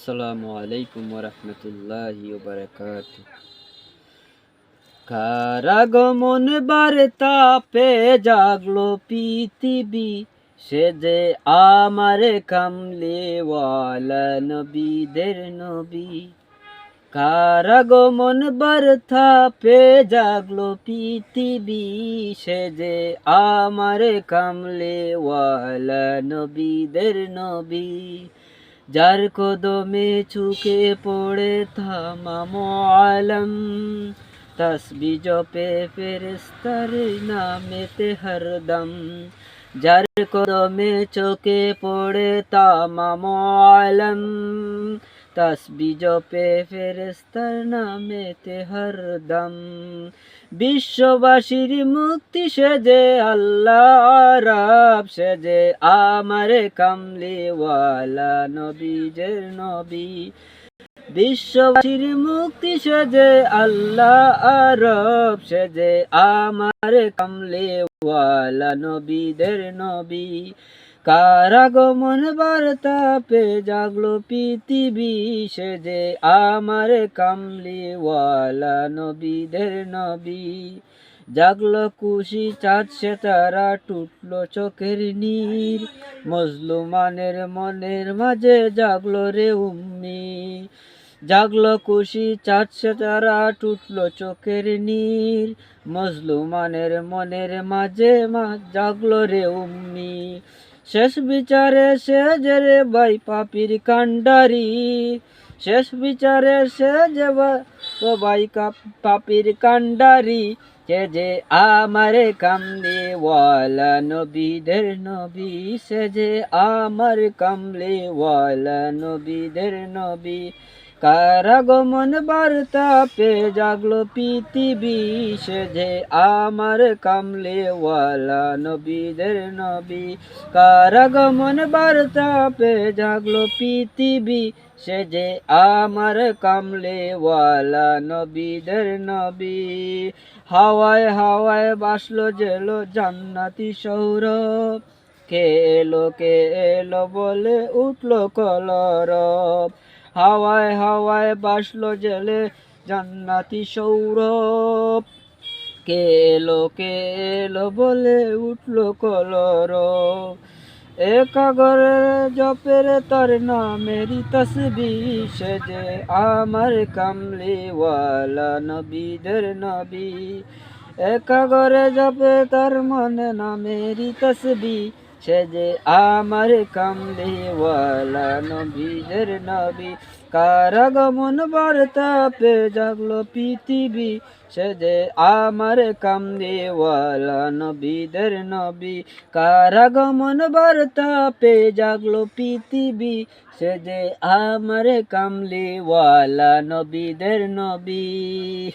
আসসালামু আলাইকুম রহমতুল্লাহি বারাকাত কারাগমন বার্তা পে জাগলো পৃথিবী, সে যে আমার কামলেওয়ালা নবীদের নবী। কারাগমন বার্তা পে জাগলো পৃথিবী, সে যে আমার কামলেওয়ালা নবীদের নবী। যার কদমে চুকে পড়ে থামাম আলম তসবি জপে ফেরেস্তার নামেতে হরদম যার কদমে চোখে পড়ে তামাম আলম তসবি জপে ফেরেস্তার নামেতে হরদম বিশ্ববাসীর মুক্তি সেজে আল্লাহ রব সেজে আমার কামলিওয়ালা নবীজের নবী। বিশ্ববাসীর মুক্তি সেজে আল্লাহ রব সেজে আমার কামলিওয়ালা নবীদের নবী। কারাগমন বার্তা পে জাগলো পৃথিবী সে যে আমার কামলিওয়ালা নবীদের নবী। জাগলো খুশি চাঁদ সে তারা টুটলো চোখের নীর। মজলুমানের মনের মাঝে জাগলো রে উম্মি। জাগলো খুশি চাঁদ সে তারা টুটলো চোখের নীর। মজলুমানের মনের মাঝে মা জাগলো রে উম্মি। শেষ বিচারে সে যে রে বাই পাপির কান্ডারি শেষ বিচারে সে যে বাই পাপির কান্ডারি কে যে আমার কামলে ওয়ালা নবীদের নবী। সে যে আমার কামলে ওয়ালা নবীদের নবী। কারাগমন বার্তা পে জাগলো পৃথিবী সে যে আমার কামলে ওয়ালা নবীদের নবী। কারাগমন বার্তা পে জাগলো পৃথিবী সে যে আমার কামলে ওয়ালা নবীদের নবী। হাওয়ায় হাওয়ায় বাসলো জেলো জান্নাতি সৌরভ। কে এলো কে এলো বলে উঠল কলরব। হাওয়ায় হাওয়ায় বাসলো জেলে জান্নাতি সৌরভ। কে এলো কে এলো বলে উঠল কলরব। একাগরে জপের তার নামেরই তসবি সে যে আমার কামলিওয়ালা নবীদের নবী। একাগরে জপে তার মনে নামেরই তসবি সে যে আমার কামলিওয়ালা নবীদের নবী। কারাগমন বার্তা পে জাগলো পৃথিবী। সে যে আমার কামলিওয়ালা নবীদের নবী। কারাগমন বার্তা পে জাগলো পৃথিবী। সে যে আমার কামলিওয়ালা নবীদের নবী।